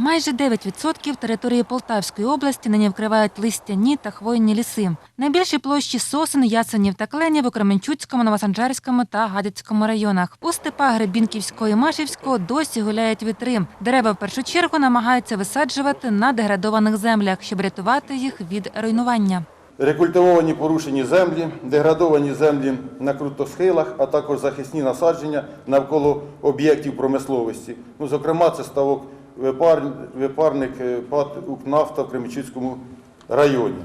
Майже 9% території Полтавської області нині вкривають листяні та хвойні ліси. Найбільші площі сосен, ясенів та кленів у Кременчуцькому, Новосанжарському та Гадяцькому районах. У степах Гребінківського і Машівського досі гуляють вітри. Дерева в першу чергу намагаються висаджувати на деградованих землях, щоб рятувати їх від руйнування. Рекультивовані порушені землі, деградовані землі на крутосхилах, а також захисні насадження навколо об'єктів промисловості. Ну, зокрема, це ставок випарник е, ПАТ «Укрнафта» в Кремічуцькому районі.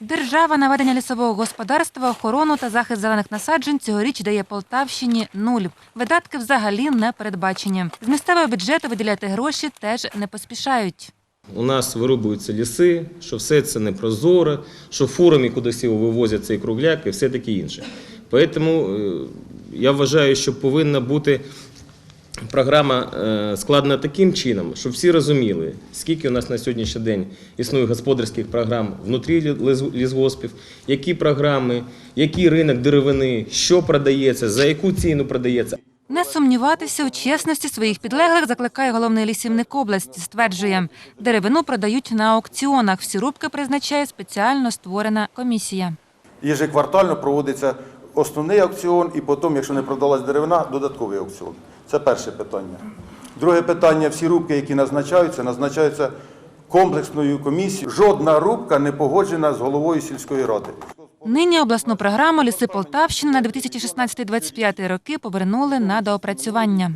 Держава на ведення лісового господарства, охорону та захист зелених насаджень цьогоріч дає Полтавщині нуль. Видатки взагалі не передбачені. З місцевого бюджету виділяти гроші теж не поспішають. У нас вирубуються ліси, що все це не прозоро, що фурами кудись його вивозять цей кругляк і все таке інше. Тому е, я вважаю, що повинна бути програма е, складена таким чином, щоб всі розуміли, скільки у нас на сьогоднішній день існує господарських програм внутрі лісгоспів, які програми, який ринок деревини, що продається, за яку ціну продається. Не сумніватися у чесності своїх підлеглих закликає головний лісівник області. Стверджує, деревину продають на аукціонах. Всі рубки призначає спеціально створена комісія. Єжеквартально проводиться основний аукціон і потім, якщо не продалась деревина, додатковий аукціон. Це перше питання. Друге питання, всі рубки, які назначаються, назначаються комплексною комісією. Жодна рубка не погоджена з головою сільської ради. Нині обласну програму Ліси Полтавщини на 2016-2025 роки повернули на доопрацювання.